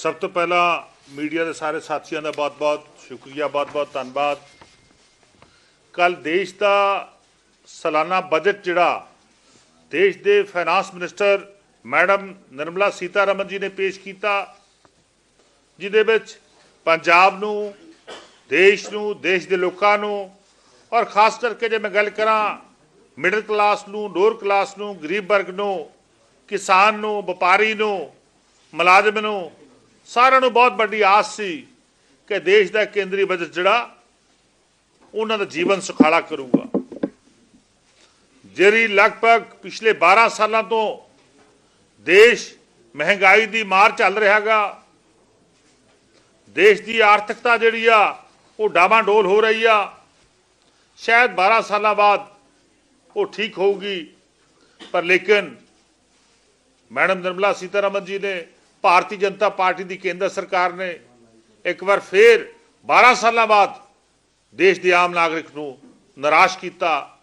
ਸਭ ਤੋਂ ਪਹਿਲਾਂ ਮੀਡੀਆ ਦੇ ਸਾਰੇ ਸਾਥੀਆਂ ਦਾ ਬਹੁਤ-ਬਹੁਤ ਸ਼ੁਕਰੀਆ, ਬਹੁਤ-ਬਹੁਤ ਧੰਨਵਾਦ। ਕੱਲ ਦੇਸ਼ ਦਾ ਸਾਲਾਨਾ ਬਜਟ ਜਿਹੜਾ ਦੇਸ਼ ਦੇ finance minister madam Nirmala Sitharaman ji ਨੇ ਪੇਸ਼ ਕੀਤਾ, ਜਿਹਦੇ ਵਿੱਚ ਪੰਜਾਬ ਨੂੰ, ਦੇਸ਼ ਨੂੰ, ਦੇਸ਼ ਦੇ ਲੋਕਾਂ ਨੂੰ ਔਰ ਖਾਸ ਕਰਕੇ ਜੇ ਮੈਂ ਗੱਲ ਕਰਾਂ ਮਿਡਲ ਕਲਾਸ ਨੂੰ ਲੋਅਰ ਕਲਾਸ ਨੂੰ, ਗਰੀਬ ਵਰਗ ਨੂੰ, ਕਿਸਾਨ ਨੂੰ, ਵਪਾਰੀ ਨੂੰ, ਮੁਲਾਜ਼ਮ ਨੂੰ ਸਾਰਿਆਂ ਨੂੰ ਬਹੁਤ ਵੱਡੀ ਆਸ ਸੀ ਕਿ ਦੇਸ਼ ਦਾ ਕੇਂਦਰੀ ਬਜਟ ਜਿਹੜਾ ਉਹਨਾਂ ਦਾ ਜੀਵਨ ਸੁਖਾਲਾ ਕਰੂਗਾ। ਜਿਹੜੀ ਲਗਭਗ ਪਿਛਲੇ 12 ਸਾਲਾਂ ਤੋਂ ਦੇਸ਼ ਮਹਿੰਗਾਈ ਦੀ ਮਾਰ ਚੱਲ ਰਿਹਾਗਾ ਦੇਸ਼ ਦੀ ਆਰਥਿਕਤਾ ਜਿਹੜੀ ਆ ਉਹ ਡਾਵਾਂਡੋਲ ਹੋ ਰਹੀ ਆ, ਸ਼ਾਇਦ 12 ਸਾਲਾਂ ਬਾਅਦ ਉਹ ਠੀਕ ਹੋਊਗੀ। ਪਰ ਲੇਕਿਨ ਮੈਡਮ ਨਿਰਮਲਾ ਸੀਤਾਰਮਨ ਜੀ ਨੇ ਭਾਰਤੀ ਜਨਤਾ ਪਾਰਟੀ ਦੀ ਕੇਂਦਰ ਸਰਕਾਰ ਨੇ ਇੱਕ ਵਾਰ ਫੇਰ 12 ਸਾਲਾਂ ਬਾਅਦ ਦੇਸ਼ ਦੇ ਆਮ ਨਾਗਰਿਕ ਨੂੰ ਨਿਰਾਸ਼ ਕੀਤਾ।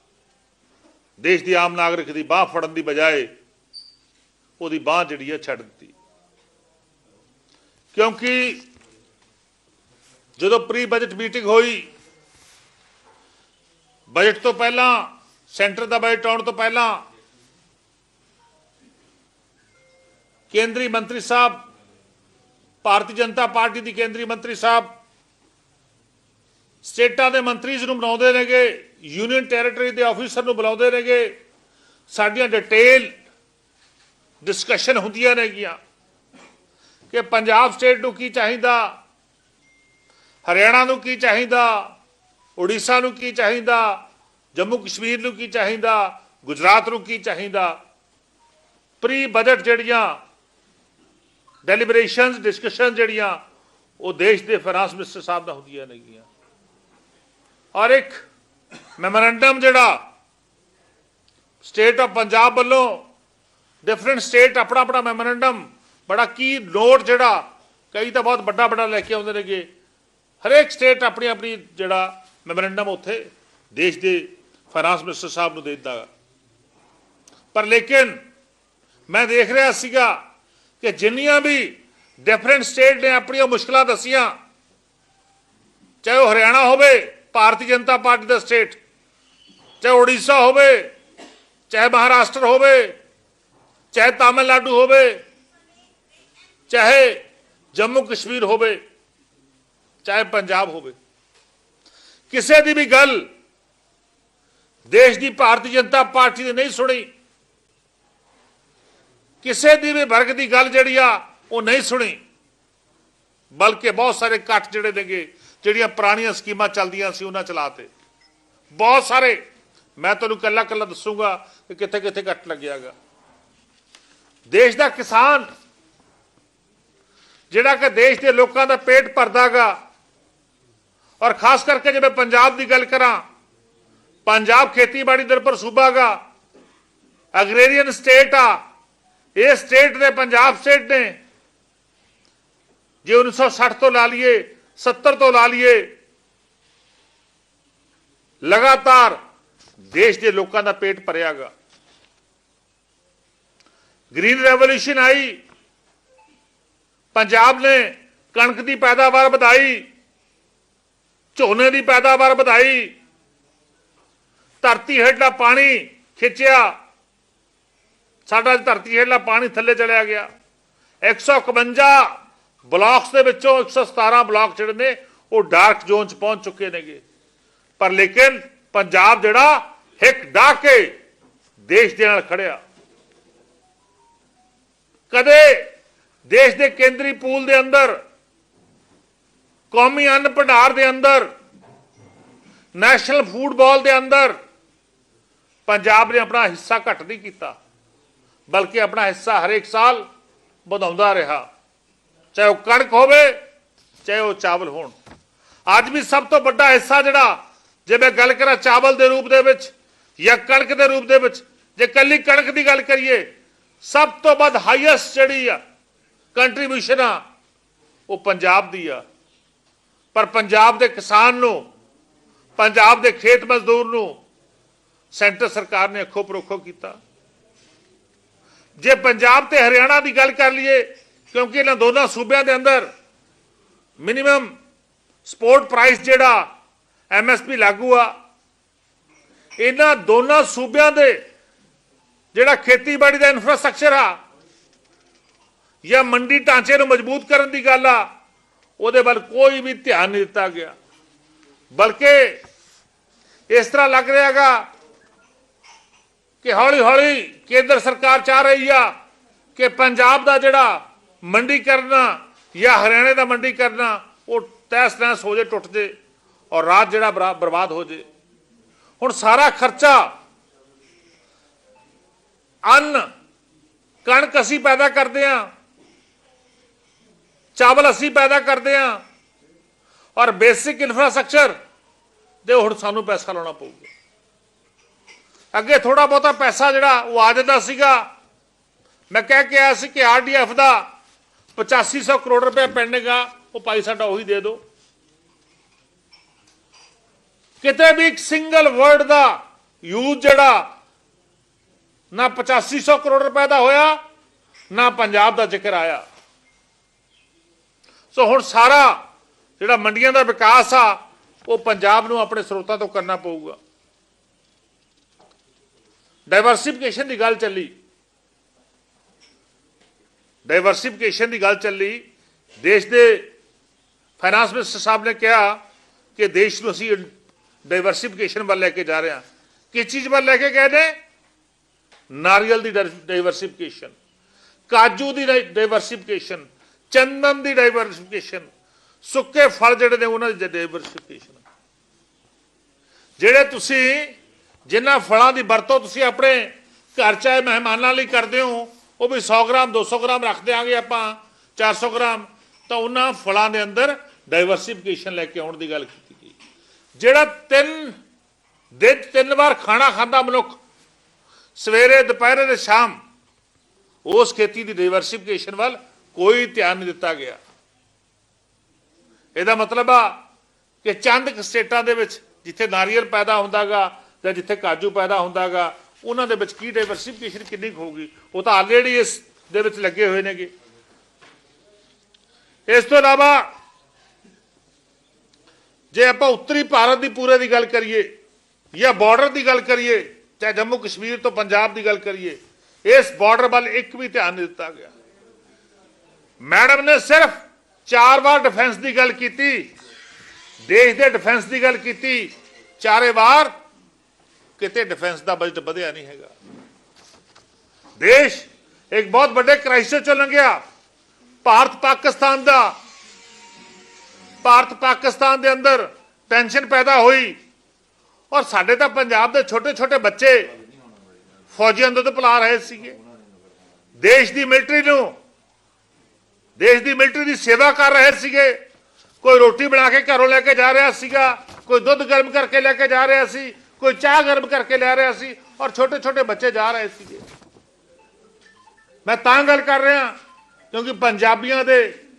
ਦੇਸ਼ ਦੀ ਆਮ ਨਾਗਰਿਕ ਦੀ ਬਾਹ ਫੜਨ ਦੀ ਬਜਾਏ ਉਹਦੀ ਬਾਹ ਜਿਹੜੀ ਹੈ ਛੱਡ ਦਿੱਤੀ। ਕਿਉਂਕਿ ਜਦੋਂ ਪ੍ਰੀ ਬਜਟ ਮੀਟਿੰਗ ਹੋਈ ਬਜਟ ਤੋਂ ਪਹਿਲਾਂ ਸੈਂਟਰ ਦਾ ਬਜਟ ਆਉਣ ਤੋਂ ਪਹਿਲਾਂ ਕੇਂਦਰੀ ਮੰਤਰੀ ਸਾਹਿਬ, ਭਾਰਤੀ ਜਨਤਾ ਪਾਰਟੀ ਦੀ ਕੇਂਦਰੀ ਮੰਤਰੀ ਸਾਹਿਬ, ਸਟੇਟਾਂ ਦੇ ਮੰਤਰੀਜ਼ ਨੂੰ ਬਣਾਉਂਦੇ ਨੇਗੇ, ਯੂਨੀਅਨ ਟੈਰੀਟਰੀ ਦੇ ਆਫੀਸਰ ਨੂੰ ਬੁਲਾਉਂਦੇ ਨੇਗੇ, ਸਾਡੀਆਂ ਡਿਟੇਲ ਡਿਸਕਸ਼ਨ ਹੁੰਦੀਆਂ ਨੇਗੀਆਂ ਕਿ ਪੰਜਾਬ ਸਟੇਟ ਨੂੰ ਕੀ ਚਾਹੀਦਾ, ਹਰਿਆਣਾ ਨੂੰ ਕੀ ਚਾਹੀਦਾ, ਉੜੀਸਾ ਨੂੰ ਕੀ ਚਾਹੀਦਾ, ਜੰਮੂ ਕਸ਼ਮੀਰ ਨੂੰ ਕੀ ਚਾਹੀਦਾ, ਗੁਜਰਾਤ ਨੂੰ ਕੀ ਚਾਹੀਦਾ ਪ੍ਰੀ ਬਜਟ ਜਿਹੜੀਆਂ ਡੈਲੀਬਰੇਸ਼ਨਸ ਡਿਸਕਸ਼ਨ ਜਿਹੜੀਆਂ, ਉਹ ਦੇਸ਼ ਦੇ ਫਾਈਨਾਂਸ ਮਿਨਿਸਟਰ ਸਾਹਿਬ ਨਾਲ ਹੁੰਦੀਆਂ ਨੇਗੀਆਂ ਔਰ ਇੱਕ ਮੈਮੋਰੈਂਡਮ ਜਿਹੜਾ ਸਟੇਟ ਆਫ ਪੰਜਾਬ ਵੱਲੋਂ ਡਿਫਰੈਂਟ ਸਟੇਟ ਆਪਣਾ ਆਪਣਾ ਮੈਮੋਰੈਂਡਮ ਬੜਾ ਕੀ ਨੋਟ ਜਿਹੜਾ, ਕਈ ਤਾਂ ਬਹੁਤ ਵੱਡਾ ਵੱਡਾ ਲੈ ਕੇ ਆਉਂਦੇ ਨੇਗੇ। ਹਰੇਕ ਸਟੇਟ ਆਪਣੀ ਆਪਣੀ ਜਿਹੜਾ ਮੈਮੋਰੈਂਡਮ ਉੱਥੇ ਦੇਸ਼ ਦੇ ਫਾਈਨਾਂਸ ਮਿਨਿਸਟਰ ਸਾਹਿਬ ਨੂੰ ਦੇ ਦਿੱਤਾ ਪਰ ਲੇਕਿਨ, ਮੈਂ ਦੇਖ ਰਿਹਾ ਸੀਗਾ ਕਿ ਜਿੰਨੀਆਂ ਵੀ ਡਿਫਰੈਂਟ ਸਟੇਟ ਨੇ ਆਪਣੀਆਂ ਮੁਸ਼ਕਲਾਂ ਦੱਸੀਆਂ, ਚਾਹੇ ਉਹ ਹਰਿਆਣਾ ਹੋਵੇ, ਭਾਰਤੀ ਜਨਤਾ ਪਾਰਟੀ ਦਾ ਸਟੇਟ ਚਾਹੇ ਉੜੀਸਾ ਹੋਵੇ, ਚਾਹੇ ਮਹਾਰਾਸ਼ਟਰ ਹੋਵੇ, ਚਾਹੇ ਤਾਮਿਲਨਾਡੂ ਹੋਵੇ, ਚਾਹੇ ਜੰਮੂ ਕਸ਼ਮੀਰ ਹੋਵੇ, ਚਾਹੇ ਪੰਜਾਬ ਹੋਵੇ। ਕਿਸੇ ਦੀ ਵੀ ਗੱਲ ਦੇਸ਼ ਦੀ ਭਾਰਤੀ ਜਨਤਾ ਪਾਰਟੀ ਨੇ ਨਹੀਂ ਸੁਣੀ। ਕਿਸੇ ਦੀ ਵੀ ਵਰਗ ਦੀ ਗੱਲ ਜਿਹੜੀ ਆ ਉਹ ਨਹੀਂ ਸੁਣੀ ਬਲਕਿ ਬਹੁਤ ਸਾਰੇ ਕੱਟ ਜਿਹੜੇ ਨੇਗੇ ਜਿਹੜੀਆਂ ਪੁਰਾਣੀਆਂ ਸਕੀਮਾਂ ਚੱਲਦੀਆਂ ਸੀ ਉਹਨਾਂ ਚਲਾਤੇ ਬਹੁਤ ਸਾਰੇ ਮੈਂ ਤੁਹਾਨੂੰ ਕੱਲਾ ਕੱਲਾ ਦੱਸੂਗਾ ਕਿ ਕਿੱਥੇ ਕਿੱਥੇ ਕੱਟ ਲੱਗਿਆਗਾ ਦੇਸ਼ ਦਾ ਕਿਸਾਨ ਜਿਹੜਾ ਕਿ ਦੇਸ਼ ਦੇ ਲੋਕਾਂ ਦਾ ਪੇਟ ਭਰਦਾਗਾ ਔਰ ਖਾਸ ਕਰਕੇ ਜੇ ਮੈਂ ਪੰਜਾਬ ਦੀ ਗੱਲ ਕਰਾਂ ਪੰਜਾਬ ਖੇਤੀਬਾੜੀ ਨਿਰਭਰ ਸੂਬਾਗਾ ਅਗਰੇਰੀਅਨ ਸਟੇਟ ਆ ਇਹ ਸਟੇਟ ਨੇ, ਪੰਜਾਬ ਸਟੇਟ ਨੇ। ਜੇ 1960 ਤੋਂ ਲਾ ਲਈਏ 70 ਤੋਂ ਲਾ ਲਈਏ, ਲਗਾਤਾਰ ਦੇਸ਼ ਦੇ ਲੋਕਾਂ ਦਾ ਪੇਟ ਭਰਿਆਗਾ। ਗ੍ਰੀਨ ਰੈਵੋਲੂਸ਼ਨ ਆਈ, ਪੰਜਾਬ ਨੇ ਕਣਕ ਦੀ ਪੈਦਾਵਾਰ ਵਧਾਈ, ਝੋਨੇ ਦੀ ਪੈਦਾਵਾਰ ਵਧਾਈ, ਧਰਤੀ ਹੇਠਲਾ ਪਾਣੀ ਖਿੱਚਿਆ। ਸਾਡਾ ਧਰਤੀ ਹੇਠਲਾ ਪਾਣੀ ਥੱਲੇ ਚਲਿਆ ਗਿਆ। 151 ਬਲਾਕਸ ਦੇ ਵਿੱਚੋਂ 117 ਬਲਾਕ ਜਿਹੜੇ ਨੇ, ਉਹ ਡਾਰਕ ਜ਼ੋਨ ਚ ਪਹੁੰਚ ਚੁੱਕੇ ਨੇਗੇ। ਪਰ ਲੇਕਿਨ ਪੰਜਾਬ ਜਿਹੜਾ, ਹਿੱਕ ਡਾਹ ਕੇ ਦੇਸ਼ ਦੇ ਨਾਲ ਖੜਿਆ। ਕਦੇ ਦੇਸ਼ ਦੇ ਕੇਂਦਰੀ ਪੂਲ ਦੇ ਅੰਦਰ, ਕੌਮੀ ਅੰਨ ਭੰਡਾਰ ਦੇ ਅੰਦਰ, ਨੈਸ਼ਨਲ ਫੂਡਬਾਲ ਦੇ ਅੰਦਰ, ਪੰਜਾਬ ਨੇ ਆਪਣਾ ਹਿੱਸਾ ਘੱਟ ਨਹੀਂ ਕੀਤਾ। ਬਲਕਿ ਆਪਣਾ ਹਿੱਸਾ ਹਰੇਕ ਸਾਲ ਵਧਾਉਂਦਾ ਰਿਹਾ। ਚਾਹੇ ਉਹ ਕਣਕ ਹੋਵੇ, ਚਾਹੇ ਉਹ ਚਾਵਲ ਹੋਣ। ਅੱਜ ਵੀ ਸਭ ਤੋਂ ਵੱਡਾ ਹਿੱਸਾ ਜਿਹੜਾ, ਜੇ ਮੈਂ ਗੱਲ ਕਰਾਂ ਚਾਵਲ ਦੇ ਰੂਪ ਦੇ ਵਿੱਚ ਜਾਂ ਕਣਕ ਦੇ ਰੂਪ ਦੇ ਵਿੱਚ, ਜੇ ਕੱਲੀ ਕਣਕ ਦੀ ਗੱਲ ਕਰੀਏ, ਸਭ ਤੋਂ ਵੱਧ ਹਾਈਐਸਟ ਜਿਹੜੀ ਆ ਕੰਟਰੀਬਿਊਸ਼ਨ ਆ, ਉਹ ਪੰਜਾਬ ਦੀ ਆ। ਪਰ ਪੰਜਾਬ ਦੇ ਕਿਸਾਨ ਨੂੰ, ਪੰਜਾਬ ਦੇ ਖੇਤ ਮਜ਼ਦੂਰ ਨੂੰ, ਸੈਂਟਰ ਸਰਕਾਰ ਨੇ ਅੱਖੋਂ ਪਰੋਖੋ ਕੀਤਾ। ਜੇ ਪੰਜਾਬ ਤੇ ਹਰਿਆਣਾ ਦੀ ਗੱਲ ਕਰ ਲਈਏ, ਕਿਉਂਕਿ ਇਹਨਾਂ ਦੋਨਾਂ ਸੂਬਿਆਂ ਦੇ ਅੰਦਰ ਮਿਨੀਮਮ ਸਪੋਰਟ ਪ੍ਰਾਈਸ ਜਿਹੜਾ ਐਮਐਸਪੀ ਲਾਗੂ ਆ, ਇਹਨਾਂ ਦੋਨਾਂ ਸੂਬਿਆਂ ਦੇ ਜਿਹੜਾ ਖੇਤੀਬਾੜੀ ਦਾ ਇਨਫਰਾਸਟ੍ਰਕਚਰ ਆ, ਜਾਂ ਮੰਡੀ ਢਾਂਚੇ ਨੂੰ ਮਜ਼ਬੂਤ ਕਰਨ ਦੀ ਗੱਲ ਆ, ਉਹਦੇ ਵੱਲ ਕੋਈ ਵੀ ਧਿਆਨ ਨਹੀਂ ਦਿੱਤਾ ਗਿਆ। ਬਲਕਿ ਇਸ ਤਰ੍ਹਾਂ ਲੱਗ ਰਿਹਾਗਾ ਕਿ ਹੌਲੀ ਹੌਲੀ ਕੇਂਦਰ ਸਰਕਾਰ ਚਾਹ ਰਹੀ ਆ ਕਿ ਪੰਜਾਬ ਦਾ ਜਿਹੜਾ ਮੰਡੀ ਕਰਨਾ ਜਾਂ ਹਰਿਆਣੇ ਦਾ ਮੰਡੀ ਕਰਨਾ ਉਹ ਤੈਸ ਨੈਸ ਹੋ ਜੇ, ਟੁੱਟ ਜੇ ਔਰ ਰਾਜ ਜਿਹੜਾ ਬਰਾ- ਬਰਬਾਦ ਹੋ ਜੇ। ਹੁਣ ਸਾਰਾ ਖਰਚਾ ਅੰਨ, ਕਣਕ ਅਸੀਂ ਪੈਦਾ ਕਰਦੇ ਆ ਚਾਵਲ ਅਸੀਂ ਪੈਦਾ ਕਰਦੇ ਆ ਔਰ ਬੇਸਿਕ ਇਨਫਰਾਸਟ੍ਰਕਚਰ ਦੇ ਹੁਣ ਸਾਨੂੰ ਪੈਸਾ ਲਾਉਣਾ ਪਊਗਾ। ਅੱਗੇ ਥੋੜਾ ਬਹੁਤਾ ਪੈਸਾ ਜਿਹੜਾ ਉਹ ਆ ਜਾਂਦਾ ਸੀਗਾ। ਮੈਂ ਕਹਿ ਕੇ ਆਇਆ ਸੀ ਕਿ ਆਰਡੀਐਫ ਦਾ 8500 ਕਰੋੜ ਰੁਪਏ ਪੈਂਡਿੰਗ ਆ ਉਹ ਭਾਈ ਸਾਡਾ ਉਹੀ ਦੇ ਦਿਓ। ਕਿਤੇ ਵੀ ਇੱਕ ਸਿੰਗਲ ਵਰਡ ਦਾ ਯੂਜ਼ ਜਿਹੜਾ ਨਾ 8500 ਕਰੋੜ ਰੁਪਏ ਦਾ ਹੋਇਆ, ਨਾ ਪੰਜਾਬ ਦਾ ਜ਼ਿਕਰ ਆਇਆ। ਸੋ ਹੁਣ ਸਾਰਾ ਜਿਹੜਾ ਮੰਡੀਆਂ ਦਾ ਵਿਕਾਸ ਆ, ਉਹ ਪੰਜਾਬ ਨੂੰ ਆਪਣੇ ਸਰੋਤਾਂ ਤੋਂ ਕਰਨਾ ਪਊਗਾ। ਡਾਈਵਰਸਿਫਿਕੇਸ਼ਨ ਦੀ ਗੱਲ ਚੱਲੀ। ਡਾਈਵਰਸਿਫਿਕੇਸ਼ਨ ਦੀ ਗੱਲ ਚੱਲੀ। ਦੇਸ਼ ਦੇ ਫਾਈਨਾਂਸ ਮਿਨਿਸਟਰ ਸਾਹਿਬ ਨੇ ਕਿਹਾ ਕਿ ਦੇਸ਼ ਨੂੰ ਅਸੀਂ ਡਾਈਵਰਸਿਫਿਕੇਸ਼ਨ ਵੱਲ ਲੈ ਕੇ ਜਾ ਰਹੇ ਹਾਂ। ਕਿਸ ਚੀਜ਼ ਵੱਲ ਲੈ ਕੇ ਗਏ ਨੇ? ਨਾਰੀਅਲ ਦੀ ਡਾਈਵਰਸਿਫਿਕੇਸ਼ਨ ਕਾਜੂ ਦੀ ਡਾਈਵਰਸਿਫਿਕੇਸ਼ਨ ਚੰਦਨ ਦੀ ਡਾਈਵਰਸਿਫਿਕੇਸ਼ਨ ਸੁੱਕੇ ਫਲ ਜਿਹੜੇ ਨੇ ਉਹਨਾਂ ਦੀ ਡਾਈਵਰਸਿਫਿਕੇਸ਼ਨ ਜਿਹੜੇ ਤੁਸੀਂ ਜਿਨ੍ਹਾਂ ਫਲਾਂ ਦੀ ਵਰਤੋਂ ਤੁਸੀਂ ਆਪਣੇ ਘਰ ਚਾਹੇ ਮਹਿਮਾਨਾਂ ਲਈ ਕਰਦੇ ਹੋ, ਉਹ ਵੀ 100 ਗ੍ਰਾਮ 200 ਗ੍ਰਾਮ ਰੱਖ ਦਿਆਂਗੇ ਆਪਾਂ 400 ਗ੍ਰਾਮ। ਤਾਂ ਉਹਨਾਂ ਫਲਾਂ ਦੇ ਅੰਦਰ ਡਾਈਵਰਸਿਫਿਕੇਸ਼ਨ ਲੈ ਕੇ ਆਉਣ ਦੀ ਗੱਲ ਕੀਤੀ ਗਈ। ਜਿਹੜਾ ਤਿੰਨ ਦਿਨ ਤਿੰਨ ਵਾਰ ਖਾਣਾ ਖਾਂਦਾ ਮਨੁੱਖ, ਸਵੇਰੇ, ਦੁਪਹਿਰੇ ਤੇ ਸ਼ਾਮ, ਉਸ ਖੇਤੀ ਦੀ ਡਾਈਵਰਸਿਫਿਕੇਸ਼ਨ ਵੱਲ ਕੋਈ ਧਿਆਨ ਨਹੀਂ ਦਿੱਤਾ ਗਿਆ। ਇਹਦਾ ਮਤਲਬ ਆ ਕਿ ਚੰਦ ਸਟੇਟਾਂ ਦੇ ਵਿੱਚ ਜਿੱਥੇ ਨਾਰੀਅਲ ਪੈਦਾ ਹੁੰਦਾਗਾ ਜਾਂ ਜਿੱਥੇ ਕਾਜੂ ਪੈਦਾ ਹੁੰਦਾਗਾ, ਉਹਨਾਂ ਦੇ ਵਿੱਚ ਕੀ ਡਾਈਵਰਸਿਫਿਕੇਸ਼ਨ ਕਿੰਨੀ ਕੁ ਹੋਊਗੀ? ਉਹ ਤਾਂ ਆਲਰੇਡੀ ਇਸ ਦੇ ਵਿੱਚ ਲੱਗੇ ਹੋਏ ਨੇਗੇ। ਇਸ ਤੋਂ ਇਲਾਵਾ, ਜੇ ਆਪਾਂ ਉੱਤਰੀ ਭਾਰਤ ਦੀ ਪੂਰੇ ਦੀ ਗੱਲ ਕਰੀਏ, ਜਾਂ ਬਾਰਡਰ ਦੀ ਗੱਲ ਕਰੀਏ, ਚਾਹੇ ਜੰਮੂ ਕਸ਼ਮੀਰ ਤੋਂ ਪੰਜਾਬ ਦੀ ਗੱਲ ਕਰੀਏ, ਇਸ ਬਾਰਡਰ ਵੱਲ ਇੱਕ ਵੀ ਧਿਆਨ ਨਹੀਂ ਦਿੱਤਾ ਗਿਆ। ਮੈਡਮ ਨੇ ਸਿਰਫ ਚਾਰ ਵਾਰ ਡਿਫੈਂਸ ਦੀ ਗੱਲ ਕੀਤੀ, ਦੇਸ਼ ਦੇ ਡਿਫੈਂਸ ਦੀ ਗੱਲ ਕੀਤੀ, ਚਾਰੇ ਵਾਰ ਕਿਤੇ ਡਿਫੈਂਸ ਦਾ ਬਜਟ ਵਧਿਆ ਨਹੀਂ ਹੈਗਾ। ਦੇਸ਼ ਇੱਕ ਬਹੁਤ ਵੱਡੇ ਕ੍ਰਾਈਸਿਸ ਚੋਂ ਲੰਘਿਆ। ਭਾਰਤ ਪਾਕਿਸਤਾਨ ਦਾ। ਭਾਰਤ ਪਾਕਿਸਤਾਨ ਦੇ ਅੰਦਰ ਟੈਨਸ਼ਨ ਪੈਦਾ ਹੋਈ। ਔਰ ਸਾਡੇ ਤਾਂ ਪੰਜਾਬ ਦੇ ਛੋਟੇ ਛੋਟੇ ਬੱਚੇ ਫੌਜੀਆਂ ਦੇ ਭੁਲਾ ਰਹੇ ਸੀਗੇ। ਦੇਸ਼ ਦੀ ਮਿਲਟਰੀ ਨੂੰ, ਦੇਸ਼ ਦੀ ਮਿਲਟਰੀ ਦੀ ਸੇਵਾ ਕਰ ਰਹੇ ਸੀਗੇ। ਕੋਈ ਰੋਟੀ ਬਣਾ ਕੇ ਘਰੋਂ ਲੈ ਕੇ ਜਾ ਰਿਹਾ ਸੀਗਾ, ਕੋਈ ਦੁੱਧ ਗਰਮ ਕਰਕੇ ਲੈ ਕੇ ਜਾ ਰਿਹਾ ਸੀ। ਕੋਈ ਚਾਹ ਗਰਮ ਕਰਕੇ ਲੈ ਰਿਹਾ ਸੀ ਔਰ ਛੋਟੇ ਛੋਟੇ ਬੱਚੇ ਜਾ ਰਹੇ ਸੀਗੇ। ਮੈਂ ਤਾਂ ਗੱਲ ਕਰ ਰਿਹਾ ਕਿਉਂਕਿ ਪੰਜਾਬੀਆਂ ਦੇ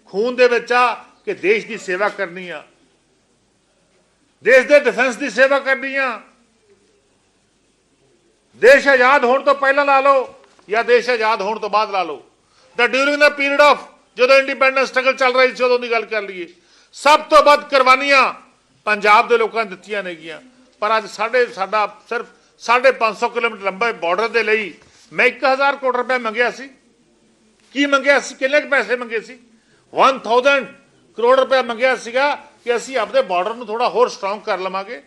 ਖੂਨ ਦੇ ਵਿੱਚ ਆ ਕਿ ਦੇਸ਼ ਦੀ ਸੇਵਾ ਕਰਨੀ ਆ। ਦੇਸ਼ ਦੇ ਡਿਫੈਂਸ ਦੀ ਸੇਵਾ ਕਰਨੀ ਆ। ਦੇਸ਼ ਆਜ਼ਾਦ ਹੋਣ ਤੋਂ ਪਹਿਲਾਂ ਲਾ ਲਓ ਜਾਂ ਦੇਸ਼ ਆਜ਼ਾਦ ਹੋਣ ਤੋਂ ਬਾਅਦ ਲਾ ਲਓ। ਦਾ ਡਿਊਰਿੰਗ ਦਾ ਪੀਰੀਅਡ ਆਫ ਜਦੋਂ ਇੰਡੀਪੈਂਡੈਂਸ ਸਟਰਗਲ ਚੱਲ ਰਹੀ ਸੀ, ਉਦੋਂ ਦੀ ਗੱਲ ਕਰ ਲਈਏ। ਸਭ ਤੋਂ ਵੱਧ ਕੁਰਬਾਨੀਆਂ ਪੰਜਾਬ ਦੇ ਲੋਕਾਂ ਨੇ ਦਿੱਤੀਆਂ ਨੇਗੀਆਂ। ਪਰ ਅੱਜ ਸਾਡੇ, ਸਾਡਾ ਸਿਰਫ 550 ਕਿਲੋਮੀਟਰ ਲੰਬੇ ਬਾਰਡਰ ਦੇ ਲਈ ਮੈਂ 1000 ਕਰੋੜ ਰੁਪਏ ਮੰਗਿਆ ਸੀ। ਕੀ ਮੰਗਿਆ ਸੀ? ਕਿੰਨੇ ਕੁ ਪੈਸੇ ਮੰਗੇ ਸੀ? 1000 ਕਰੋੜ ਰੁਪਏ ਮੰਗਿਆ ਸੀਗਾ ਕਿ ਅਸੀਂ ਆਪਣੇ ਬਾਰਡਰ ਨੂੰ ਥੋੜਾ ਹੋਰ ਸਟਰੋਂਗ ਕਰ ਲਵਾਂਗੇ।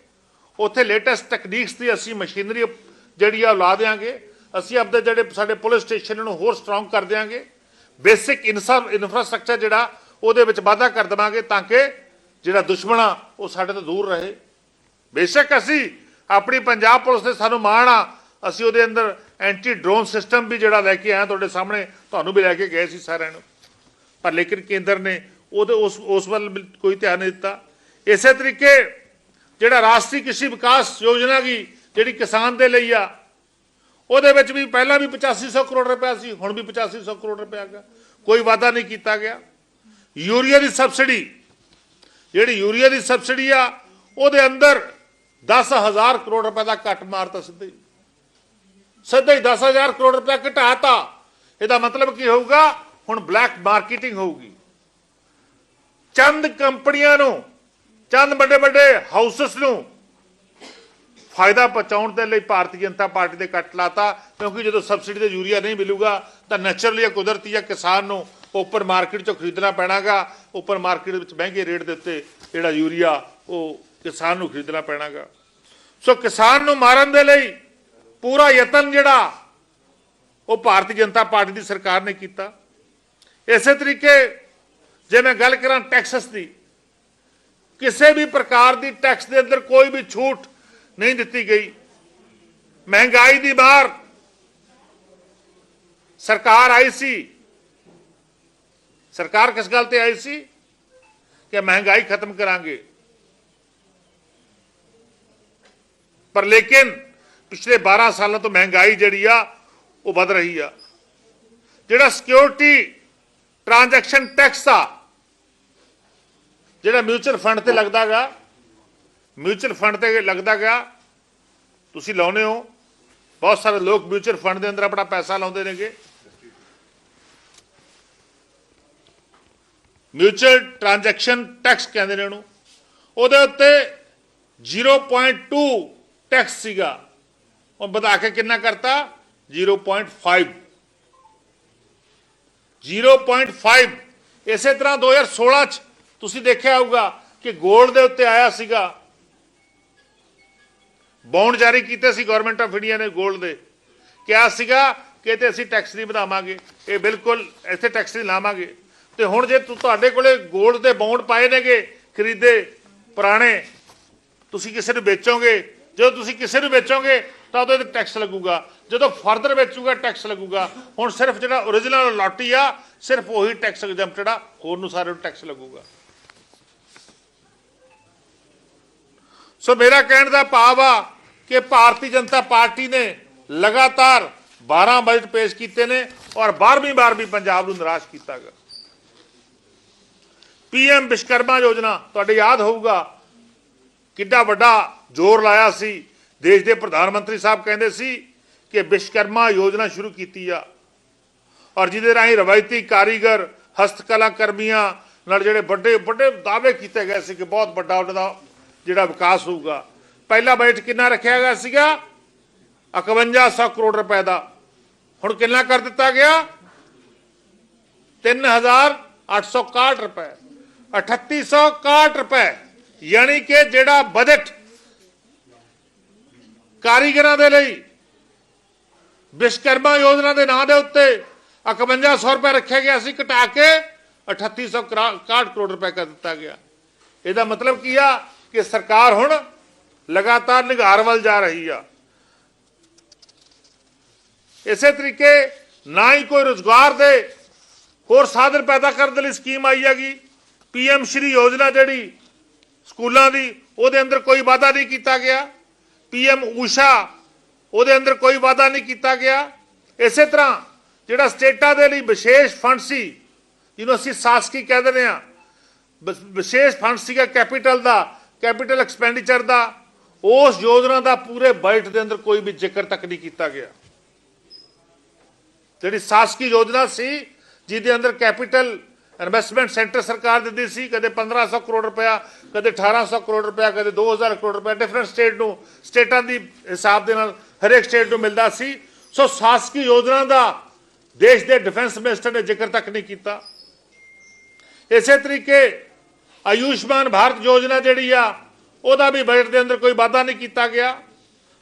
ਉੱਥੇ ਲੇਟੈਸਟ ਟੈਕਨੀਕਸ ਦੀ ਅਸੀਂ ਮਸ਼ੀਨਰੀ ਜਿਹੜੀ ਆ ਲਾ ਦੇਾਂਗੇ ਅਸੀਂ ਆਪਣੇ ਜਿਹੜੇ ਸਾਡੇ ਪੁਲਿਸ ਸਟੇਸ਼ਨ ਨੂੰ ਹੋਰ ਸਟਰੋਂਗ ਕਰ ਦੇਾਂਗੇ ਬੇਸਿਕ ਇਨਫਰਾਸਟ੍ਰਕਚਰ ਜਿਹੜਾ, ਉਹਦੇ ਵਿੱਚ ਵਾਧਾ ਕਰ ਦੇਵਾਂਗੇ ਤਾਂ ਕਿ ਜਿਹੜਾ ਦੁਸ਼ਮਣ ਆ ਉਹ ਸਾਡੇ ਤੋਂ ਦੂਰ ਰਹੇ। ਬੇਸ਼ੱਕ ਅਸੀਂ ਆਪਣੀ ਪੰਜਾਬ ਪੁਲਿਸ ਤੇ ਸਾਨੂੰ ਮਾਣ ਆ, ਅਸੀਂ ਉਹਦੇ ਅੰਦਰ ਐਂਟੀ ਡਰੋਨ ਸਿਸਟਮ ਵੀ ਜਿਹੜਾ ਲੈ ਕੇ ਆਏ ਤੁਹਾਡੇ ਸਾਹਮਣੇ, ਤੁਹਾਨੂੰ ਵੀ ਲੈ ਕੇ ਗਏ ਸੀ ਸਾਰਿਆਂ ਨੂੰ। ਪਰ ਲੇਕਿਨ ਕੇਂਦਰ ਨੇ ਉਹਦੇ ਉਸ ਉਸ ਵੱਲ ਬਿਲ- ਕੋਈ ਧਿਆਨ ਨਹੀਂ ਦਿੱਤਾ। ਇਸੇ ਤਰੀਕੇ ਜਿਹੜਾ ਰਾਸ਼ਟਰੀ ਕ੍ਰਿਸ਼ੀ ਵਿਕਾਸ ਯੋਜਨਾ ਕੀ, ਜਿਹੜੀ ਕਿਸਾਨ ਦੇ ਲਈ ਆ, ਉਹਦੇ ਵਿੱਚ ਵੀ ਪਹਿਲਾਂ ਵੀ 8500 ਕਰੋੜ ਰੁਪਏ ਸੀ, ਹੁਣ ਵੀ 8500 ਕਰੋੜ ਰੁਪਏ ਆ ਗਿਆ ਕੋਈ ਵਾਅਦਾ ਨਹੀਂ ਕੀਤਾ ਗਿਆ। ਯੂਰੀਆ ਦੀ ਸਬਸਿਡੀ, ਜਿਹੜੀ ਯੂਰੀਆ ਦੀ ਸਬਸਿਡੀ ਆ, ਉਹਦੇ ਅੰਦਰ 10000 ਕਰੋੜ ਰੁਪਏ ਦਾ ਕੱਟ ਮਾਰਤਾ ਸਿੱਧੇ ਸਿੱਧੇ ਸਿੱਧਾ ਹੀ 10000 ਕਰੋੜ ਰੁਪਏ ਘਟਾਤਾ। ਇਹਦਾ ਮਤਲਬ ਕੀ ਹੋਊਗਾ? ਹੁਣ ਬਲੈਕ ਮਾਰਕੀਟਿੰਗ ਹੋਊਗੀ। ਚੰਦ ਕੰਪਨੀਆਂ ਨੂੰ, ਚੰਦ ਵੱਡੇ ਵੱਡੇ ਹਾਊਸਸ ਨੂੰ ਫਾਇਦਾ ਪਹੁੰਚਾਉਣ ਦੇ ਲਈ ਭਾਰਤੀ ਜਨਤਾ ਪਾਰਟੀ ਦੇ ਕੱਟ ਲਾਤਾ। ਕਿਉਂਕਿ ਜਦੋਂ ਸਬਸਿਡੀ ਤੇ ਯੂਰੀਆ ਨਹੀਂ ਮਿਲੂਗਾ, ਤਾਂ ਨੈਚੁਰਲੀ ਕੁਦਰਤੀ ਆ ਕਿਸਾਨ ਨੂੰ ਓਪਨ ਮਾਰਕੀਟ ਚੋਂ ਖਰੀਦਣਾ ਪੈਣਾਗਾ। ਓਪਨ ਮਾਰਕੀਟ ਵਿੱਚ ਮਹਿੰਗੇ ਰੇਟ ਦੇ ਉੱਤੇ ਜਿਹੜਾ ਯੂਰੀਆ, ਉਹ ਕਿਸਾਨ ਨੂੰ ਖਰੀਦਣਾ ਪੈਣਾਗਾ। ਸੋ ਕਿਸਾਨ ਨੂੰ ਮਾਰਨ ਦੇ ਲਈ ਪੂਰਾ ਯਤਨ ਜਿਹੜਾ, ਉਹ ਭਾਰਤੀ ਜਨਤਾ ਪਾਰਟੀ ਦੀ ਸਰਕਾਰ ਨੇ ਕੀਤਾ। ਇਸੇ ਤਰੀਕੇ ਜੇ ਮੈਂ ਗੱਲ ਕਰਾਂ ਟੈਕਸਸ ਦੀ, ਕਿਸੇ ਵੀ ਪ੍ਰਕਾਰ ਦੀ ਟੈਕਸ ਦੇ ਅੰਦਰ ਕੋਈ ਵੀ ਛੂਟ ਨਹੀਂ ਦਿੱਤੀ ਗਈ। ਮਹਿੰਗਾਈ ਦੀ ਮਾਰ, ਸਰਕਾਰ ਆਈ ਸੀ। ਸਰਕਾਰ ਕਿਸ ਗੱਲ ਤੇ ਆਈ ਸੀ? ਕਿ ਮਹਿੰਗਾਈ ਖਤਮ ਕਰਾਂਗੇ। ਪਰ ਲੇਕਿਨ ਪਿਛਲੇ 12 ਸਾਲਾਂ ਤੋਂ ਮਹਿੰਗਾਈ ਜਿਹੜੀ ਆ, ਉਹ ਵੱਧ ਰਹੀ ਆ। ਜਿਹੜਾ ਸਿਕਿਉਰਿਟੀ ਟ੍ਰਾਂਜੈਕਸ਼ਨ ਟੈਕਸ ਆ, ਜਿਹੜਾ ਮਿਊਚੁਅਲ ਫੰਡ ਤੇ ਲੱਗਦਾਗਾ ਮਿਊਚੁਅਲ ਫੰਡ ਤੇ ਲੱਗਦਾਗਾ ਤੁਸੀਂ ਲਾਉਨੇ ਹੋ। ਬਹੁਤ ਸਾਰੇ ਲੋਕ ਮਿਊਚੁਅਲ ਫੰਡ ਦੇ ਅੰਦਰ ਆਪਣਾ ਪੈਸਾ ਲਾਉਂਦੇ ਨੇਗੇ। ਮਿਊਚੁਅਲ ਟ੍ਰਾਂਜੈਕਸ਼ਨ ਟੈਕਸ ਕਹਿੰਦੇ ਨੇ ਉਹਨੂੰ। ਉਹਦੇ ਉੱਤੇ 0.2 ਟੈਕਸ ਸੀਗਾ। ਉਹ ਵਧਾ ਕੇ ਕਿੰਨਾ ਕਰਤਾ? 0.5 0.5 ਇਸੇ ਤਰ੍ਹਾਂ 2016 ਚ ਤੁਸੀਂ ਦੇਖਿਆ ਹੋਊਗਾ ਕਿ ਗੋਲਡ ਦੇ ਉੱਤੇ ਆਇਆ ਸੀਗਾ। ਬੌਂਡ ਜਾਰੀ ਕੀਤੇ ਸੀ ਗਵਰਨਮੈਂਟ ਆਫ ਇੰਡੀਆ ਨੇ ਗੋਲਡ ਦੇ। ਕਿਹਾ ਸੀਗਾ ਕਿ ਤੇ ਅਸੀਂ ਟੈਕਸ ਨਹੀਂ ਵਧਾਵਾਂਗੇ। ਇਹ ਬਿਲਕੁਲ ਇੱਥੇ ਟੈਕਸ ਨਹੀਂ ਲਾਵਾਂਗੇ। ਤੇ ਹੁਣ ਜੇ ਤੁਹਾਡੇ ਕੋਲੇ ਗੋਲਡ ਦੇ ਬੌਂਡ ਪਾਏ ਨੇਗੇ ਖਰੀਦੇ ਪੁਰਾਣੇ, ਤੁਸੀਂ ਕਿਸੇ ਨੂੰ ਵੇਚੋਗੇ ਜਦੋਂ ਤੁਸੀਂ ਕਿਸੇ ਨੂੰ ਵੇਚੋਗੇ ਤਾਂ ਉਹਦੇ ਤੇ ਟੈਕਸ ਲੱਗੂਗਾ। ਜਦੋਂ ਫਰਦਰ ਵੇਚੂਗਾ ਟੈਕਸ ਲੱਗੂਗਾ। ਹੁਣ ਸਿਰਫ ਜਿਹੜਾ origignal ਲਾਟੀ ਆ, ਸਿਰਫ ਉਹੀ ਟੈਕਸ ਐਗਜ਼ੈਂਪਟਡ ਆ, ਹੋਰ ਨੂੰ ਸਾਰੇ ਨੂੰ ਟੈਕਸ ਲੱਗੂਗਾ। ਸੋ ਮੇਰਾ ਕਹਿਣ ਦਾ ਭਾਵ ਆ ਕਿ ਭਾਰਤੀ ਜਨਤਾ ਪਾਰਟੀ ਨੇ ਲਗਾਤਾਰ 12 ਬਜਟ ਪੇਸ਼ ਕੀਤੇ ਨੇ ਔਰ 12ਵੀਂ ਵਾਰ ਵੀ ਪੰਜਾਬ ਨੂੰ ਨਿਰਾਸ਼ ਕੀਤਾ ਗਿਆ ਪੀਐਮ ਵਿਸ਼ਕਰਮਾ ਯੋਜਨਾ, ਤੁਹਾਡੇ ਯਾਦ ਹੋਊਗਾ ਕਿੱਡਾ ਵੱਡਾ ਜ਼ੋਰ ਲਾਇਆ ਸੀ। ਦੇਸ਼ ਦੇ ਪ੍ਰਧਾਨ ਮੰਤਰੀ ਸਾਹਿਬ ਕਹਿੰਦੇ ਸੀ ਕਿ ਵਿਸ਼ਕਰਮਾ ਯੋਜਨਾ ਸ਼ੁਰੂ ਕੀਤੀ ਆ। ਔਰ ਜਿਹਦੇ ਰਾਹੀਂ ਰਵਾਇਤੀ ਕਾਰੀਗਰ ਹਸਤਕਲਾ ਕਰਮੀਆਂ ਨਾਲ ਜਿਹੜੇ ਵੱਡੇ ਵੱਡੇ ਦਾਅਵੇ ਕੀਤੇ ਗਏ ਸੀ ਕਿ ਬਹੁਤ ਵੱਡਾ ਉਹਨਾਂ ਦਾ ਜਿਹੜਾ ਵਿਕਾਸ ਹੋਊਗਾ। ਪਹਿਲਾ ਬਜਟ ਕਿੰਨਾ ਰੱਖਿਆ ਗਿਆ ਸੀਗਾ? 5100 ਕਰੋੜ ਰੁਪਏ ਦਾ। ਹੁਣ ਕਿੰਨਾ ਕਰ ਦਿੱਤਾ ਗਿਆ? 3861 ਰੁਪਏ। 3861 ਰੁਪਏ। ਯਾਨੀ ਕਿ ਜਿਹੜਾ ਬਜਟ ਕਾਰੀਗਰਾਂ ਦੇ ਲਈ ਵਿਸ਼ਕਰਮਾ ਯੋਜਨਾ ਦੇ ਨਾਂ ਦੇ ਉੱਤੇ 5100 ਰੁਪਏ ਰੱਖਿਆ ਗਿਆ ਸੀ, ਘਟਾ ਕੇ 3861 ਕਰੋੜ ਰੁਪਏ ਕਰ ਦਿੱਤਾ ਗਿਆ। ਇਹਦਾ ਮਤਲਬ ਕੀ ਆ ਕਿ ਸਰਕਾਰ ਹੁਣ ਲਗਾਤਾਰ ਨਿਗਾਰ ਵੱਲ ਜਾ ਰਹੀ ਆ। ਇਸੇ ਤਰੀਕੇ ਨਾ ਹੀ ਕੋਈ ਰੋਜ਼ਗਾਰ ਦੇ ਹੋਰ ਸਾਧਨ ਪੈਦਾ ਕਰਨ ਦੇ ਲਈ ਸਕੀਮ ਆਈ ਹੈਗੀ। ਪੀਐਮ ਸ਼੍ਰੀ ਯੋਜਨਾ ਜਿਹੜੀ ਸਕੂਲਾਂ ਦੀ, ਉਹਦੇ ਅੰਦਰ ਕੋਈ ਵਾਅਦਾ ਨਹੀਂ ਕੀਤਾ ਗਿਆ। ਪੀਐਮ ਊਸ਼ਾ, ਉਹਦੇ ਅੰਦਰ ਕੋਈ ਵਾਅਦਾ ਨਹੀਂ ਕੀਤਾ ਗਿਆ। ਇਸੇ ਤਰ੍ਹਾਂ ਜਿਹੜਾ ਸਟੇਟਾਂ ਦੇ ਲਈ ਵਿਸ਼ੇਸ਼ ਫੰਡ ਸੀ, ਜਿਹਨੂੰ ਅਸੀਂ ਸਾਸਕੀ ਕਹਿ ਦਿੰਦੇ ਆ ਵਿਸ਼ੇਸ਼ ਫੰਡ ਸੀਗਾ ਕੈਪੀਟਲ ਦਾ, ਕੈਪੀਟਲ ਐਕਸਪੈਂਡੀਚਰ ਦਾ, ਉਸ ਯੋਜਨਾ ਦਾ ਪੂਰੇ ਬਜਟ ਦੇ ਅੰਦਰ ਕੋਈ ਵੀ ਜ਼ਿਕਰ ਤੱਕ ਨਹੀਂ ਕੀਤਾ ਗਿਆ। ਜਿਹੜੀ ਸਾਸਕੀ ਯੋਜਨਾ ਸੀ, ਜਿਹਦੇ ਅੰਦਰ ਕੈਪੀਟਲ ਇਨਵੈਸਟਮੈਂਟ ਸੈਂਟਰ ਸਰਕਾਰ ਦਿੰਦੀ ਸੀ, ਕਦੇ 1500 ਕਰੋੜ ਰੁਪਇਆ, ਕਦੇ 1800 ਕਰੋੜ ਰੁਪਇਆ, ਕਦੇ 2000 ਕਰੋੜ ਰੁਪਇਆ ਡਿਫਰੈਂਟ ਸਟੇਟ ਨੂੰ, ਸਟੇਟਾਂ ਦੀ ਹਿਸਾਬ ਦੇ ਨਾਲ ਹਰੇਕ ਸਟੇਟ ਨੂੰ ਮਿਲਦਾ ਸੀ। ਸੋ ਸਾਸਕੀ ਯੋਜਨਾ ਦਾ ਦੇਸ਼ ਦੇ ਡਿਫੈਂਸ ਮਿਨਿਸਟਰ ਨੇ ਜ਼ਿਕਰ ਤੱਕ ਨਹੀਂ ਕੀਤਾ। ਇਸੇ ਤਰੀਕੇ ਆਯੁਸ਼ਮਾਨ ਭਾਰਤ ਯੋਜਨਾ ਜਿਹੜੀ ਆ, ਉਹਦਾ ਵੀ ਬਜਟ ਦੇ ਅੰਦਰ ਕੋਈ ਵਾਧਾ ਨਹੀਂ ਕੀਤਾ ਗਿਆ।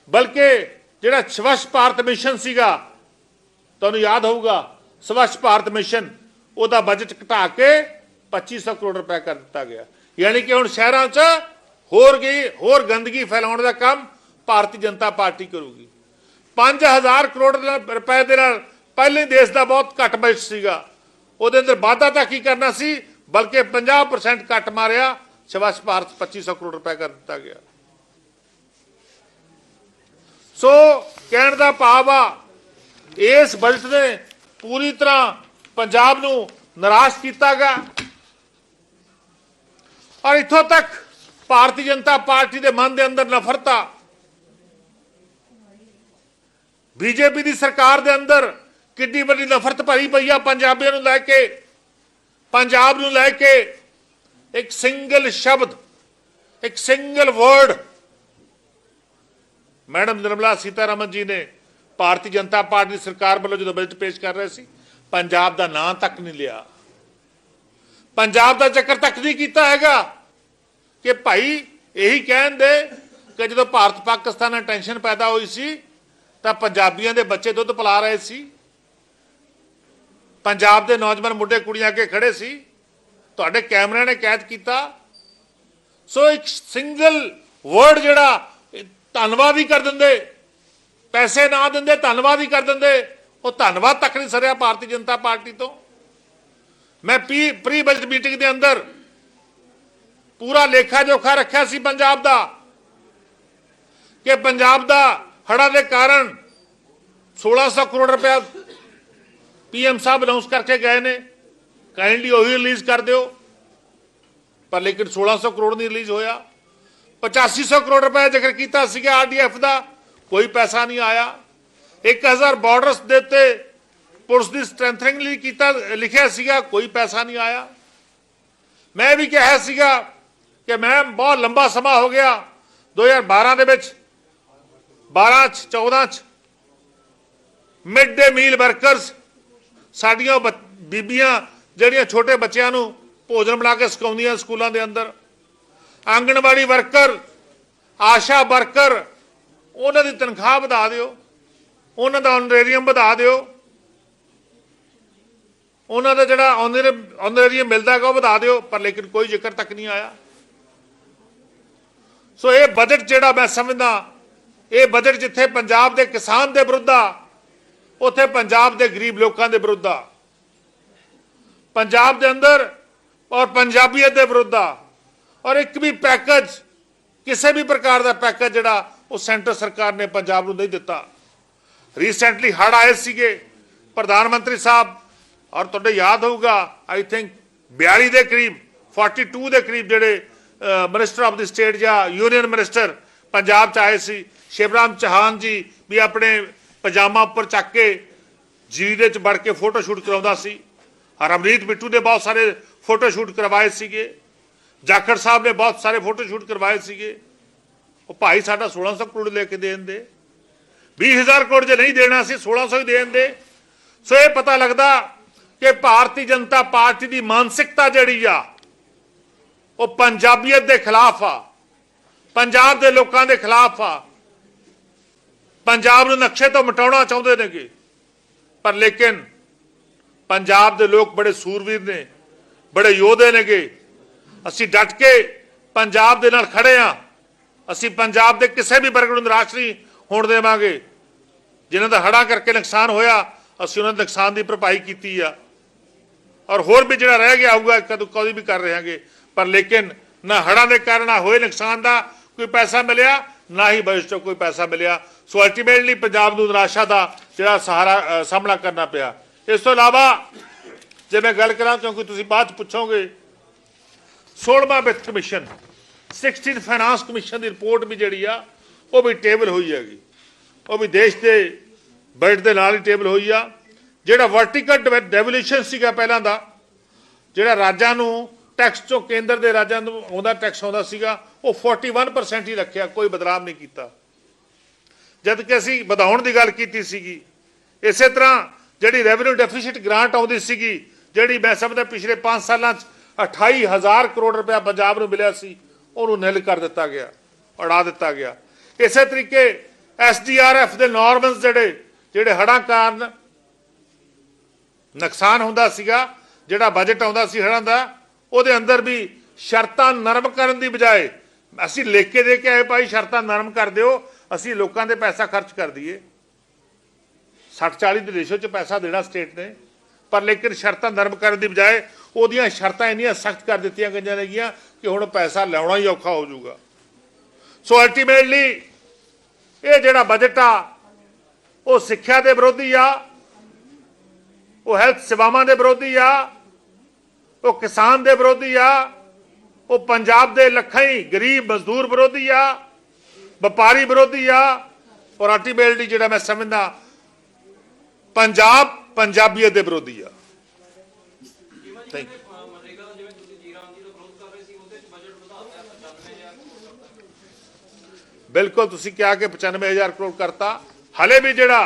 ਬਲਕਿ ਜਿਹੜਾ ਸਵੱਛ ਭਾਰਤ ਮਿਸ਼ਨ ਸੀਗਾ, ਤੁਹਾਨੂੰ ਯਾਦ ਹੋਊਗਾ, ਸਵੱਛ ਭਾਰਤ ਮਿਸ਼ਨ ਉਹਦਾ ਬਜਟ ਘਟਾ ਕੇ 2500 ਕਰੋੜ ਰੁਪਏ ਕਰ ਦਿੱਤਾ ਗਿਆ। ਯਾਨੀ ਕਿ ਹੁਣ ਸ਼ਹਿਰਾਂ 'ਚ ਹੋਰ ਗਈ ਹੋਰ ਗੰਦਗੀ ਫੈਲਾਉਣ ਦਾ ਕੰਮ ਭਾਰਤੀ ਜਨਤਾ ਪਾਰਟੀ ਕਰੂਗੀ। 5000 ਕਰੋੜ ਰੁਪਏ ਦੇ ਨਾਲ ਪਹਿਲੇ ਦੇਸ਼ ਦਾ ਬਹੁਤ ਘੱਟ ਬਜਟ ਸੀਗਾ। ਉਹਦੇ ਅੰਦਰ ਵਾਧਾ ਤਾਂ ਕੀ ਕਰਨਾ ਸੀ? ਬਲਕਿ 50% ਘੱਟ ਮਾਰਿਆ ਸਵੱਛ ਭਾਰਤ 2500 ਕਰੋੜ ਰੁਪਏ ਕਰ ਦਿੱਤਾ ਗਿਆ। ਸੋ, ਕਹਿਣ ਦਾ ਭਾਵ ਆ, ਇਸ ਬਜਟ ਨੇ ਪੂਰੀ ਤਰ੍ਹਾਂ ਪੰਜਾਬ ਨੂੰ ਨਿਰਾਸ਼ ਕੀਤਾ ਗਿਆ ਔਰ ਇੱਥੋਂ ਤੱਕ ਭਾਰਤੀ ਜਨਤਾ ਪਾਰਟੀ ਦੇ ਮਨ ਦੇ ਅੰਦਰ ਨਫ਼ਰਤ। ਆ ਬੀਜੇਪੀ ਦੀ ਸਰਕਾਰ ਦੇ ਅੰਦਰ ਕਿੰਨੀ ਵੱਡੀ ਨਫ਼ਰਤ ਭਰੀ ਪਈ ਆ ਪੰਜਾਬੀਆਂ ਨੂੰ ਲੈ ਕੇ। ਪੰਜਾਬ ਨੂੰ ਲੈ ਕੇ ਇੱਕ ਸਿੰਗਲ ਸ਼ਬਦ, ਇੱਕ single word. Madam Nirmala Sitharaman ji ਨੇ ਭਾਰਤੀ ਜਨਤਾ ਪਾਰਟੀ ਦੀ ਸਰਕਾਰ ਵੱਲੋਂ ਜਦੋਂ ਬਜਟ ਪੇਸ਼ ਕਰ ਰਹੇ ਸੀ ਪੰਜਾਬ ਦਾ ਨਾਂ ਤੱਕ ਨਹੀਂ ਲਿਆ। ਪੰਜਾਬ ਦਾ ਚੱਕਰ ਤੱਕ ਨਹੀਂ ਕੀਤਾ ਹੈਗਾ ਕਿ ਭਾਈ ਇਹੀ ਕਹਿਣ ਦੇ ਕਿ ਜਦੋਂ ਭਾਰਤ ਪਾਕਿਸਤਾਨ ਨਾਲ ਟੈਨਸ਼ਨ ਪੈਦਾ ਹੋਈ ਸੀ, ਤਾਂ ਪੰਜਾਬੀਆਂ ਦੇ ਬੱਚੇ ਦੁੱਧ ਪਿਲਾ ਰਹੇ ਸੀ। ਪੰਜਾਬ ਦੇ ਨੌਜਵਾਨ ਮੁੰਡੇ ਕੁੜੀਆਂ ਅੱਗੇ ਖੜੇ ਸੀ। ਤੁਹਾਡੇ ਕੈਮਰਿਆਂ ਨੇ ਕੈਦ ਕੀਤਾ। ਸੋ ਇੱਕ ਸਿੰਗਲ ਵਰਡ ਜਿਹੜਾ ਧੰਨਵਾਦ ਹੀ ਕਰ ਦਿੰਦੇ। ਪੈਸੇ ਨਾ ਦਿੰਦੇ, ਧੰਨਵਾਦ ਹੀ ਕਰ ਦਿੰਦੇ। ਉਹ ਧੰਨਵਾਦ ਤੱਕ ਨਹੀਂ ਸਰਿਆ ਭਾਰਤੀ ਜਨਤਾ ਪਾਰਟੀ ਤੋਂ। ਮੈਂ ਪੀ ਪ੍ਰੀ ਬਜਟ ਮੀਟਿੰਗ ਦੇ ਅੰਦਰ ਪੂਰਾ ਲੇਖਾ ਜੋਖਾ ਰੱਖਿਆ ਸੀ ਪੰਜਾਬ ਦਾ ਕਿ ਪੰਜਾਬ ਦਾ ਹੜ੍ਹਾਂ ਦੇ ਕਾਰਨ 1600 ਕਰੋੜ ਰੁਪਇਆ ਪੀਐਮ ਸਾਹਿਬ ਅਨਾਉਂਸ ਕਰਕੇ ਗਏ ਨੇ। ਕਾਈਂਡਲੀ ਉਹੀ ਰਿਲੀਜ਼ ਕਰ ਦਿਓ। ਪਰ ਲੇਕਿਨ 1600 ਕਰੋੜ ਨਹੀਂ ਰਿਲੀਜ਼ ਹੋਇਆ। 8500 ਕਰੋੜ ਰੁਪਏ ਜ਼ਿਕਰ ਕੀਤਾ ਸੀਗਾ ਆਰਡੀਐਫ ਦਾ। ਕੋਈ ਪੈਸਾ ਨਹੀਂ ਆਇਆ। 1000 ਬਾਰਡਰਸ ਦੇ ਉੱਤੇ ਪੁਲਿਸ ਦੀ ਸਟਰੈਂਥਨਿੰਗ ਲਈ ਕੀਤਾ, ਲਿਖਿਆ ਸੀਗਾ, ਕੋਈ ਪੈਸਾ ਨਹੀਂ ਆਇਆ। ਮੈਂ ਵੀ ਕਿਹਾ ਸੀਗਾ ਕਿ ਮੈਂ ਬਹੁਤ ਲੰਬਾ ਸਮਾਂ ਹੋ ਗਿਆ 2012 ਦੇ ਵਿੱਚ 12 ਚ 14 ਚ, ਮਿਡ ਡੇ ਮੀਲ ਵਰਕਰਸ, ਸਾਡੀਆਂ ਉਹ ਬੱਚ- ਬੀਬੀਆਂ, ਜਿਹੜੀਆਂ ਛੋਟੇ ਬੱਚਿਆਂ ਨੂੰ ਭੋਜਨ ਬਣਾ ਕੇ ਸਿਖਾਉਂਦੀਆਂ ਸਕੂਲਾਂ ਦੇ ਅੰਦਰ, ਆਂਗਣਵਾੜੀ ਵਰਕਰ, ਆਸ਼ਾ ਵਰਕਰ, ਉਹਨਾਂ ਦੀ ਤਨਖਾਹ ਵਧਾ ਦਿਓ। ਉਹਨਾਂ ਦਾ ਆਨਰੇਰੀਅਮ ਵਧਾ ਦਿਓ। ਉਹਨਾਂ ਦਾ ਜਿਹੜਾ ਆਨਰੇਰੀਅਮ ਮਿਲਦਾ ਹੈਗਾ ਉਹ ਵਧਾ ਦਿਓ, ਪਰ ਲੇਕਿਨ ਕੋਈ ਜ਼ਿਕਰ ਤੱਕ ਨਹੀਂ ਆਇਆ। ਸੋ ਇਹ ਬਜਟ ਜਿਹੜਾ ਮੈਂ ਸਮਝਦਾ, ਇਹ ਬਜਟ ਜਿੱਥੇ ਪੰਜਾਬ ਦੇ ਕਿਸਾਨ ਦੇ ਵਿਰੁੱਧ ਆ, ਉੱਥੇ ਪੰਜਾਬ ਦੇ ਗਰੀਬ ਲੋਕਾਂ ਦੇ ਵਿਰੁੱਧ ਆ। ਪੰਜਾਬ ਦੇ ਅੰਦਰ ਔਰ ਪੰਜਾਬੀਅਤ ਦੇ ਵਿਰੁੱਧ ਆ। ਔਰ ਇੱਕ ਵੀ ਪੈਕੇਜ ਕਿਸੇ ਵੀ ਪ੍ਰਕਾਰ ਦਾ ਪੈਕੇਜ ਜਿਹੜਾ ਉਹ ਸੈਂਟਰ ਸਰਕਾਰ ਨੇ ਪੰਜਾਬ ਨੂੰ ਨਹੀਂ ਦਿੱਤਾ। ਰੀਸੈਂਟਲੀ ਹੜ ਆਏ ਸੀਗੇ, ਪ੍ਰਧਾਨ ਮੰਤਰੀ ਸਾਹਿਬ, ਔਰ ਤੁਹਾਡੇ ਯਾਦ ਹੋਊਗਾ ਆਈ ਥਿੰਕ 42 ਦੇ ਕਰੀਬ 42 ਦੇ ਕਰੀਬ ਜਿਹੜੇ ਮਿਨਿਸਟਰ ਆਫ ਦੀ ਸਟੇਟ ਜਾਂ ਯੂਨੀਅਨ ਮਿਨਿਸਟਰ ਪੰਜਾਬ ਚ ਆਏ ਸੀ। ਸ਼ਿਵਰਾਮ ਚੌਹਾਨ ਜੀ ਵੀ ਆਪਣੇ ਪਜਾਮਾ ਉੱਪਰ ਚੱਕ ਕੇ ਜੀਰੇ ਚ ਵੜ ਕੇ ਫੋਟੋ ਸ਼ੂਟ ਕਰਾਉਂਦਾ ਸੀ। ਹਰਮਰੀਤ ਬਿੱਟੂ ਨੇ ਬਹੁਤ ਸਾਰੇ ਫੋਟੋ ਸ਼ੂਟ ਕਰਵਾਏ ਸੀਗੇ। ਜਾਖੜ ਸਾਹਿਬ ਨੇ ਬਹੁਤ ਸਾਰੇ ਫੋਟੋ ਸ਼ੂਟ ਕਰਵਾਏ ਸੀਗੇ। ਉਹ ਭਾਈ ਸਾਡਾ 1600 ਕਰੋੜ ਲੈ ਕੇ ਦੇਣ ਦੇ। 20000 ਕਰੋੜ ਜੇ ਨਹੀਂ ਦੇਣਾ ਸੀ 1600 ਹੀ ਦੇਣ ਦੇ ਸੋ ਇਹ ਪਤਾ ਲੱਗਦਾ ਕਿ ਭਾਰਤੀ ਜਨਤਾ ਪਾਰਟੀ ਦੀ ਮਾਨਸਿਕਤਾ ਜਿਹੜੀ ਆ, ਉਹ ਪੰਜਾਬੀਅਤ ਦੇ ਖਿਲਾਫ ਆ। ਪੰਜਾਬ ਦੇ ਲੋਕਾਂ ਦੇ ਖਿਲਾਫ ਆ। ਪੰਜਾਬ ਨੂੰ ਨਕਸ਼ੇ ਤੋਂ ਮਿਟਾਉਣਾ ਚਾਹੁੰਦੇ ਨੇਗੇ। ਪਰ ਲੇਕਿਨ ਪੰਜਾਬ ਦੇ ਲੋਕ ਬੜੇ ਸੂਰਵੀਰ ਨੇ, ਬੜੇ ਯੋਧੇ ਨੇਗੇ। ਅਸੀਂ ਡਟ ਕੇ ਪੰਜਾਬ ਦੇ ਨਾਲ ਖੜੇ ਆ ਅਸੀਂ ਪੰਜਾਬ ਦੇ ਕਿਸੇ ਵੀ ਵਰਗ ਨੂੰ ਨਿਰਾਸ਼ ਨਹੀਂ ਹੋਣ ਦੇਵਾਂਗੇ। ਜਿਨ੍ਹਾਂ ਦਾ ਹੜਾ ਕਰਕੇ ਨੁਕਸਾਨ ਹੋਇਆ, ਅਸੀਂ ਉਹਨਾਂ ਦੇ ਨੁਕਸਾਨ ਦੀ ਭਰਪਾਈ ਕੀਤੀ ਆ। ਔਰ ਹੋਰ ਵੀ ਜਿਹੜਾ ਰਹਿ ਗਿਆ ਹੋਊਗਾ ਕਦੋਂ ਕਦੀ ਵੀ ਕਰ ਰਹਾਂਗੇ। ਪਰ ਲੇਕਿਨ ਨਾ ਹੜਾਂ ਦੇ ਕਾਰਨ ਨਾ ਹੋਏ ਨੁਕਸਾਨ ਦਾ ਕੋਈ ਪੈਸਾ ਮਿਲਿਆ, ਨਾ ਹੀ ਬਜਟ ਚੋਂ ਕੋਈ ਪੈਸਾ ਮਿਲਿਆ। ਸੋ ਅਲਟੀਮੇਟਲੀ ਪੰਜਾਬ ਨੂੰ ਨਿਰਾਸ਼ਾ ਦਾ ਜਿਹੜਾ ਸਹਾਰਾ ਸਾਹਮਣਾ ਕਰਨਾ ਪਿਆ। ਇਸ ਤੋਂ ਇਲਾਵਾ ਜੇ ਮੈਂ ਗੱਲ ਕਰਾਂ, ਕਿਉਂਕਿ ਤੁਸੀਂ ਬਾਅਦ 'ਚ ਪੁੱਛੋਗੇ 16ਵਾਂ ਵਿੱਤ ਕਮਿਸ਼ਨ 16 ਫਾਈਨਾਂਸ ਕਮਿਸ਼ਨ ਦੀ ਰਿਪੋਰਟ ਵੀ ਜਿਹੜੀ ਆ, ਉਹ ਵੀ ਟੇਬਲ ਹੋਈ ਹੈਗੀ। ਉਹ ਵੀ ਦੇਸ਼ ਦੇ ਬਜਟ ਦੇ ਨਾਲ ਹੀ ਟੇਬਲ ਹੋਈ ਆ। ਜਿਹੜਾ ਵਰਟੀਕਲ ਡੈਵੋਲੂਸ਼ਨ ਸੀਗਾ ਪਹਿਲਾਂ ਦਾ, ਜਿਹੜਾ ਰਾਜਾਂ ਨੂੰ ਟੈਕਸ ਚੋਂ ਕੇਂਦਰ ਦੇ ਰਾਜਾਂ ਨੂੰ ਆਉਂਦਾ ਟੈਕਸ ਆਉਂਦਾ ਸੀਗਾ, ਉਹ 41% ਹੀ ਰੱਖਿਆ, ਕੋਈ ਬਦਲਾਅ ਨਹੀਂ ਕੀਤਾ। ਜਦ ਕਿ ਅਸੀਂ ਵਧਾਉਣ ਦੀ ਗੱਲ ਕੀਤੀ ਸੀਗੀ। ਇਸੇ ਤਰ੍ਹਾਂ ਜਿਹੜੀ ਰੈਵਨਿਊ ਡੈਫਿਸਿਟ ਗ੍ਰਾਂਟ ਆਉਂਦੀ ਸੀਗੀ, ਜਿਹੜੀ ਮੈਂ ਸਮਝਦਾ ਪਿਛਲੇ 5 ਸਾਲਾਂ 'ਚ 28000 ਕਰੋੜ ਰੁਪਇਆ ਪੰਜਾਬ ਨੂੰ ਮਿਲਿਆ ਸੀ, ਉਹਨੂੰ ਨਿਲ ਕਰ ਦਿੱਤਾ ਗਿਆ ਉਡਾ ਦਿੱਤਾ ਗਿਆ। ਇਸੇ ਤਰੀਕੇ ਐਸਡੀਆਰਐਫ ਦੇ ਨਾਰਮਲਸ ਜਿਹੜੇ ਜਿਹੜੇ ਹੜ੍ਹਾਂ ਕਾਰਨ ਨੁਕਸਾਨ ਹੁੰਦਾ ਸੀਗਾ, ਜਿਹੜਾ ਬਜਟ ਆਉਂਦਾ ਸੀ ਹੜ੍ਹਾਂ ਦਾ, ਉਹਦੇ ਅੰਦਰ ਵੀ ਸ਼ਰਤਾਂ ਨਰਮ ਕਰਨ ਦੀ ਬਜਾਏ ਅਸੀਂ ਲਿਖ ਕੇ ਦੇ ਕੇ ਆਏ, ਭਾਈ ਸ਼ਰਤਾਂ ਨਰਮ ਕਰ ਦਿਓ, ਅਸੀਂ ਲੋਕਾਂ ਦੇ ਪੈਸਾ ਖਰਚ ਕਰ ਦਈਏ। 60 40 ਦੇ ਰੇਸ਼ੋ ਚ ਪੈਸਾ ਦੇਣਾ ਸਟੇਟ ਨੇ, ਪਰ ਲੇਕਿਨ ਸ਼ਰਤਾਂ ਨਰਮ ਕਰਨ ਦੀ ਬਜਾਏ ਉਹਦੀਆਂ ਸ਼ਰਤਾਂ ਇੰਨੀਆਂ ਸਖਤ ਕਰ ਦਿੱਤੀਆਂ ਗਈਆਂ ਨੇਗੀਆਂ ਕਿ ਹੁਣ ਪੈਸਾ ਲਿਆਉਣਾ ਹੀ ਔਖਾ ਹੋ ਜਾਊਗਾ। ਸੋ ਅਲਟੀਮੇਟਲੀ ਇਹ ਜਿਹੜਾ ਬਜਟ ਆ, ਉਹ ਸਿੱਖਿਆ ਦੇ ਵਿਰੋਧੀ ਆ, ਉਹ ਹੈਲਥ ਸੇਵਾਵਾਂ ਦੇ ਵਿਰੋਧੀ ਆ, ਉਹ ਕਿਸਾਨ ਦੇ ਵਿਰੋਧੀ ਆ, ਉਹ ਪੰਜਾਬ ਦੇ ਲੱਖਾਂ ਹੀ ਗਰੀਬ ਮਜ਼ਦੂਰ ਵਿਰੋਧੀ ਆ, ਵਪਾਰੀ ਵਿਰੋਧੀ ਆ, ਔਰ ਅਲਟੀਮੇਟਲੀ ਜਿਹੜਾ ਮੈਂ ਸਮਝਦਾ, ਪੰਜਾਬ ਪੰਜਾਬੀਅਤ ਦੇ ਵਿਰੋਧੀ ਆ। ਥੈਂਕ ਯੂ ਬਿਲਕੁਲ ਤੁਸੀਂ ਕਿਹਾ ਕਿ 95000 ਕਰੋੜ ਕਰਤਾ। ਹਲੇ ਵੀ ਜਿਹੜਾ